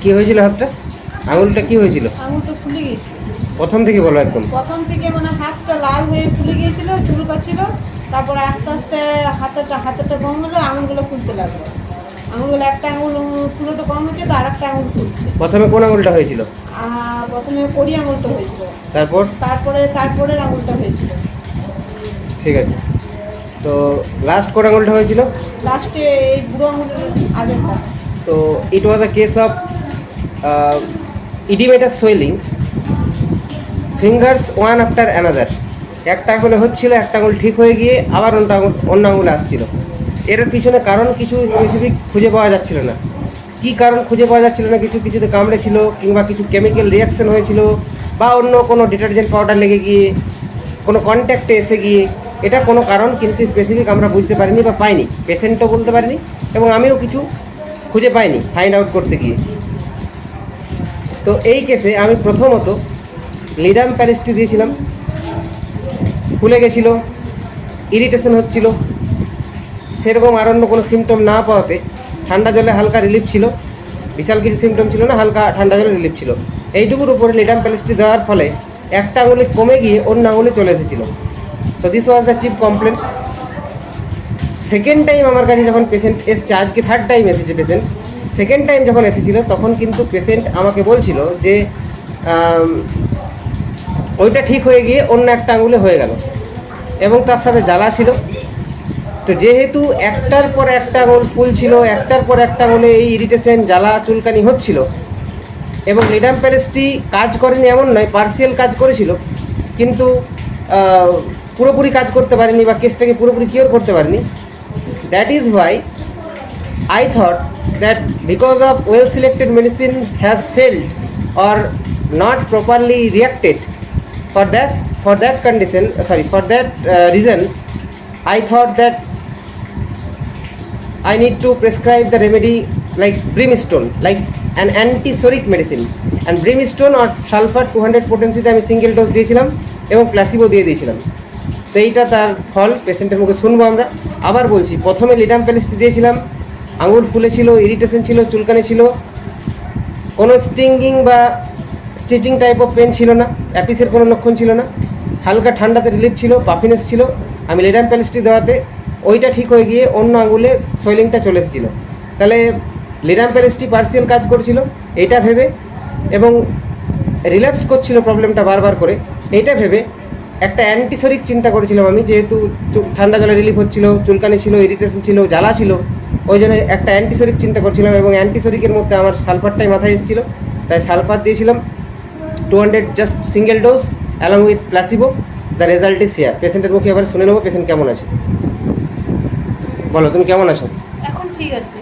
কি হয়েছিল হাতটা? আঙুলটা কি হয়েছিল? আঙুলটা ফুলে গিয়েছিল। প্রথম থেকে বলো একদম। প্রথম থেকে মানে হাতটা লাল হয়ে ফুলে গিয়েছিল চুলকাছিল তারপরে আস্তে আস্তে হাতেরটা হাতেরটা কম হলো আঙুলগুলো ফুলতে লাগল। আঙুলগুলো একটা আঙুল ফুলোটা কম হচ্ছে তো আর একটা আঙুল ফুলছে। প্রথমে কোন আঙুলটা হয়েছিল? প্রথমে কড়ি আঙুলটা হয়েছিল। তারপর? তারপরে তারপরের আঙুলটা হয়েছিল। ঠিক আছে। তো লাস্ট কোন আঙুলটা হয়েছিল? লাস্টে এই বুড়ো আঙুলের আগেরটা। তো it was a case of edematous swelling fingers one after another. একটা আঙুলে হচ্ছিল একটা আঙুল ঠিক হয়ে গিয়ে আবার অন্য আঙুল অন্য আঙুলে আসছিল। এর পিছনে কারণ কিছু স্পেসিফিক খুঁজে পাওয়া যাচ্ছিল না। কি কারণ খুঁজে পাওয়া যাচ্ছিল না কিছু কিছুতে কামড়েছিল কিংবা কিছু কেমিক্যাল রিয়াকশন হয়েছিল বা অন্য কোনো ডিটারজেন্ট পাউডার লেগে গিয়ে কোনো কন্ট্যাক্টে এসে গিয়ে এটা কোনো কারণ, কিন্তু স্পেসিফিক আমরা বুঝতে পারিনি বা পাইনি। পেশেন্টও বলতে পারিনি এবং আমিও কিছু খুঁজে পাইনি ফাইন্ড আউট করতে গিয়ে। তো এই কেসে আমি প্রথমত লিডাম প্যারিসটি দিয়েছিলাম। ফুলে গেছিল ইরিটেশন হচ্ছিল। সেরকম আর অন্য কোনো সিমটম না পাওয়াতে ঠান্ডা জলে হালকা রিলিফ ছিল। বিশাল কিছু সিমটম ছিল না, হালকা ঠান্ডা জলে রিলিফ ছিল। এইটুকুর উপরে লিডাম প্যালিস্টি দেওয়ার ফলে একটা আঙুলে কমে গিয়ে অন্য আঙুলে চলে এসেছিল। তো this was the chief complain second time আমার কাছে যখন পেশেন্ট এসছে আজকে থার্ড টাইম এসেছে পেশেন্ট সেকেন্ড টাইম যখন এসেছিল, তখন কিন্তু পেশেন্ট আমাকে বলছিল যে ওইটা ঠিক হয়ে গিয়ে অন্য একটা আঙুলে হয়ে গেল। এবং তার সাথে জ্বালা ছিল। তো যেহেতু একটার পর একটা আঙুল ফুল ছিল, একটার পর একটা আঙুলে এই ইরিটেশন জ্বালা, চুলকানি হচ্ছিল। এবং লিডাম প্যালেসটি কাজ করেনি এমন নয় পার্সিয়াল কাজ করেছিল। কিন্তু পুরোপুরি কাজ করতে পারিনি বা কেসটাকে পুরোপুরি কিওর করতে পারিনি। That is why I thought that because of well selected medicine has failed or not properly reacted for that's for that condition sorry for that reason I thought that I need to prescribe the remedy like brimstone like an antipsoric medicine and brimstone or sulphur two hundred পোটেন্সিতে আমি single dose দিয়েছিলাম এবং placebo দিয়ে দিয়েছিলাম। তো এইটা তার ফল, পেশেন্টের মুখে শুনব আমরা। আবার বলছি, প্রথমে লিডাম প্যালেসটি দিয়েছিলাম আঙুল ফুলেছিল ইরিটেশন ছিল, চুলকানি ছিল। কোনো স্টিঙ্গিং বা স্টিচিং টাইপ অফ পেন ছিল না, অ্যাপিসের কোনো লক্ষণ ছিল না। হালকা ঠান্ডাতে রিলিফ ছিল পাফিনেস ছিল। আমি লিডাম প্যালেসটি দেওয়াতে ওইটা ঠিক হয়ে গিয়ে অন্য আঙুলে সোয়েলিংটা চলে এসেছিল। তাহলে লিডাম প্যালেসটি পার্সিয়াল কাজ করছিল, এইটা ভেবে এবং রিল্যাপস করছিল প্রবলেমটা বারবার করে, এইটা ভেবে একটা অ্যান্টিসরিক চিন্তা করেছিলাম আমি যেহেতু ঠান্ডা জলে রিলিফ হচ্ছিল চুলকানি ছিল ইরিটেশন ছিল জ্বালা ছিল ওই জন্য একটা অ্যান্টিসরিক চিন্তা করছিলাম এবং অ্যান্টিসরিকের মধ্যে আমার সালফারটাই মাথায় এসেছিল। তাই সালফার দিয়েছিলাম two hundred just single dose along with placebo the result is share পেশেন্টের মুখে আবার শুনে নেব পেশেন্ট কেমন আছে। বলো তুমি কেমন আছো? এখন ঠিক আছে।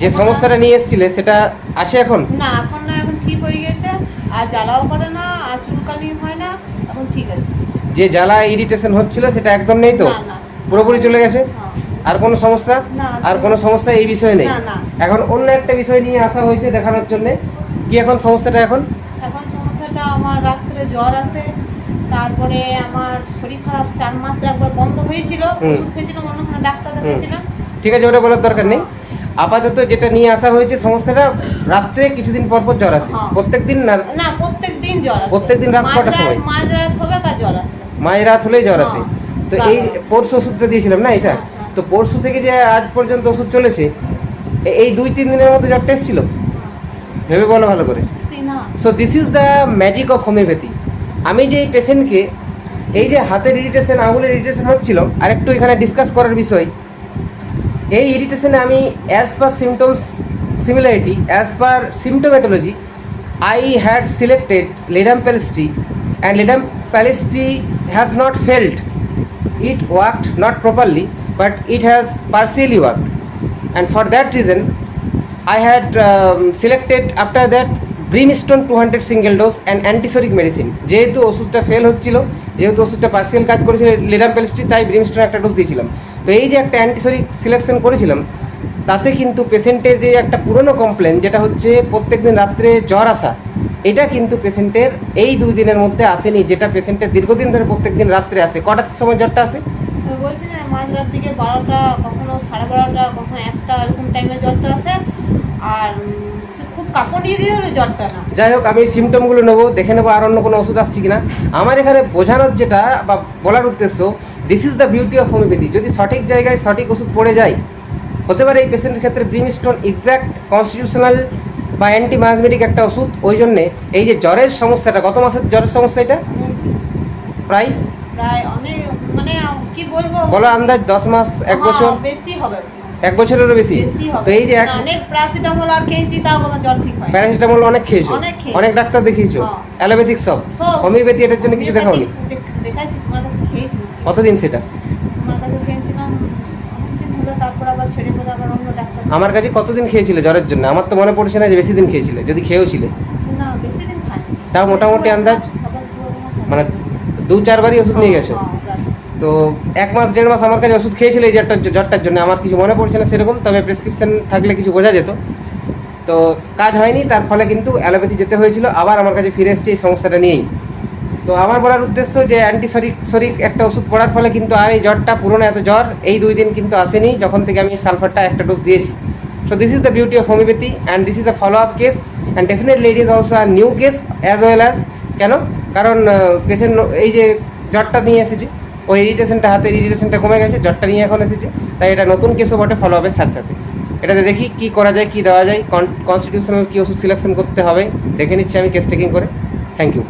যে সমস্যাটা নিয়ে এসেছিলে সেটা আছে এখন? না এখন না এখন ঠিক হয়ে গেছে। আর জ্বালাও করে না আর চুলকানি হয় ঠিক আছে। যে জ্বালা ইরিটেশন হচ্ছিল সেটা একদম নেই তো। পুরোপুরি চলে গেছে? হ্যাঁ। আর কোনো সমস্যা? আর কোনো সমস্যা এই বিষয়ে নেই। এখন অন্য একটা বিষয় নিয়ে আসা হয়েছে দেখানোর জন্য। কি এখন সমস্যাটা এখন? এখন সমস্যাটা আমার রাত্রে জ্বর আসে তারপরে আমার শরীর খারাপ চার মাস একবার বন্ধ হয়েছিল ওষুধ খেয়েছিলাম অন্যখানে ডাক্তার দেখিয়েছিলাম। ঠিক আছে ওটা বলার দরকার নেই। আপাতত যেটা নিয়ে আসা হয়েছে সমস্যাটা রাত্রে কিছুদিন পর পর জ্বর আসে। হ্যাঁ। প্রত্যেক দিন না? না প্রত্যেক দিন জ্বর আসে। প্রত্যেকদিন রাত কটার সময়? মাঝ রাত হবে কার জ্বর আসে? মায়ের রাত হলেই জ্বর আসে। হ্যাঁ। তো এই পরশু ওষুধটা দিয়েছিলাম না এটা? হ্যাঁ, হ্যাঁ। তো পরশু থেকে যে আজ পর্যন্ত ওষুধ চলেছে এই দুই তিন দিনের মধ্যে জ্বরটা এসেছিল ভেবে বলো ভালো করে। So this is the magic of homeopathy আমি যে এই পেশেন্টকে এই যে হাতের ইরিটেশন আঙুলের ইরিটেশন হচ্ছিল আর একটু এখানে ডিসকাস করার বিষয়। এই ইরিটেশনে আমি as per symptoms similarity as per symptomatology I had selected ledum palustre and ledum palustre has not failed it worked not properly but it has partially worked. And for that reason i had um, selected after that brimstone 200 single dose and antisoric medicine. যেহেতু ওষুধটা fail হচ্ছিল যেহেতু ওষুধটা partial কাজ করেছিল ledum প্যালিস্ট্রি তাই brimstone একটা dose দিয়েছিলাম। তো এই যে একটা অ্যান্টিসরিক সিলেকশন করেছিলাম তাতে কিন্তু পেশেন্টের যে একটা পুরনো কমপ্লেন যেটা হচ্ছে প্রত্যেক দিন রাত্রে জ্বর আসা এটা কিন্তু পেশেন্টের এই দুই দিনের মধ্যে আসেনি যেটা পেশেন্টের দীর্ঘদিন ধরে প্রত্যেক দিন রাত্রে আসে। কটার সময় জ্বরটা আসে? বলছি না মাঝরাত দিকে বারোটা কখনো সাড়ে বারোটা কখনো একটা এরকম টাইমে জ্বরটা আসে। আর খুব কাঁপুনি দিয়ে জ্বরটা না। যাই হোক আমি সিমটমগুলো নেব দেখে নেব আর অন্য কোনো ওষুধ আসছে কিনা। আমার এখানে বোঝানোর যেটা বা বলার উদ্দেশ্য this is the beauty of homeopathy যদি সঠিক জায়গায় সঠিক ওষুধ পড়ে যায় হতে পারে এই পেশেন্টের ক্ষেত্রে ব্রিমস্টোন এক্স্যাক্ট কনস্টিটিউশনাল বা অ্যান্টি মায়াজমেটিক একটা ওষুধ ওই জন্যে এই যে জ্বরের সমস্যাটা গত মাসের জ্বরের সমস্যা এটা? প্রায়? প্রায় অনেক মানে কি বলব? বলো আন্দাজ দশ মাস এক হ্যাঁ, বছর? বেশি হবে। এক বছরেরও বেশি? তো এই যে এক মানে অনেক প্যারাসিটামল আর খেয়েছি তাও আমার জ্বর ঠিক হয় প্যারাসিটামল অনেক খেয়েছো? অনেক ডাক্তার দেখিয়েছো। অ্যালোপ্যাথিক সব। হোমিওপ্যাথি এটার জন্য কিছু দেখাওনি? হোমিওপ্যাথি দেখ- দেখাইছি তোমার কাছে খেয়েছি। কতদিন সেটা তোমার কাছে খেয়েছিলাম অনেকদিন হলো তারপর আবার ছেড়ে পড়ে আবার অন্য ডাক্তার আমার কাছে কতদিন খেয়েছিলে জ্বরের জন্য? আমার তো মনে পড়ছে না যে বেশি দিন খেয়েছিলে যদি খেয়েও ছিলে না বেশি দিন খাইনি। তাও মোটামুটি আন্দাজ। মানে দু চারবারই ওষুধ নিয়ে গেছো? তো এক মাস দেড় মাস আমার কাছে ওষুধ খেয়েছিল এই জ্বরটার জ্বরটার জন্য। আমার কিছু মনে পড়ছে না সেরকম তবে প্রেসক্রিপশন থাকলে কিছু বোঝা যেত। তো কাজ হয়নি তার ফলে কিন্তু অ্যালোপ্যাথি যেতে হয়েছিল আবার আমার কাছে ফিরে এসেছে এই সমস্যাটা নিয়েই। তো আমার বলার উদ্দেশ্য যে অ্যান্টিসরিক সরিক একটা ওষুধ পড়ার ফলে কিন্তু আর এই জ্বরটা পুরনো এত জ্বর, এই দুই দিন কিন্তু আসেনি, যখন থেকে আমি সালফারটা একটা ডোজ দিয়েছি। So this is the beauty of homeopathy and this is a follow up case and definitely it is also a new case as well as কেন? কারণ পেশেন্ট এই যে জ্বরটা নিয়ে এসেছে ওই ইরিটেশনটা হাতের ইরিটেশনটা কমে গেছে, জ্বরটা নিয়ে এখন এসেছে, তাই এটা নতুন কেসও বটে ফলো আপের সাথে সাথে। এটাতে দেখি কি করা যায়, কি দেওয়া যায় কনস্টিটিউশনাল কি ওষুধ সিলেকশন করতে হবে, দেখে নিচ্ছি আমি কেস টেকিং করে। Thank you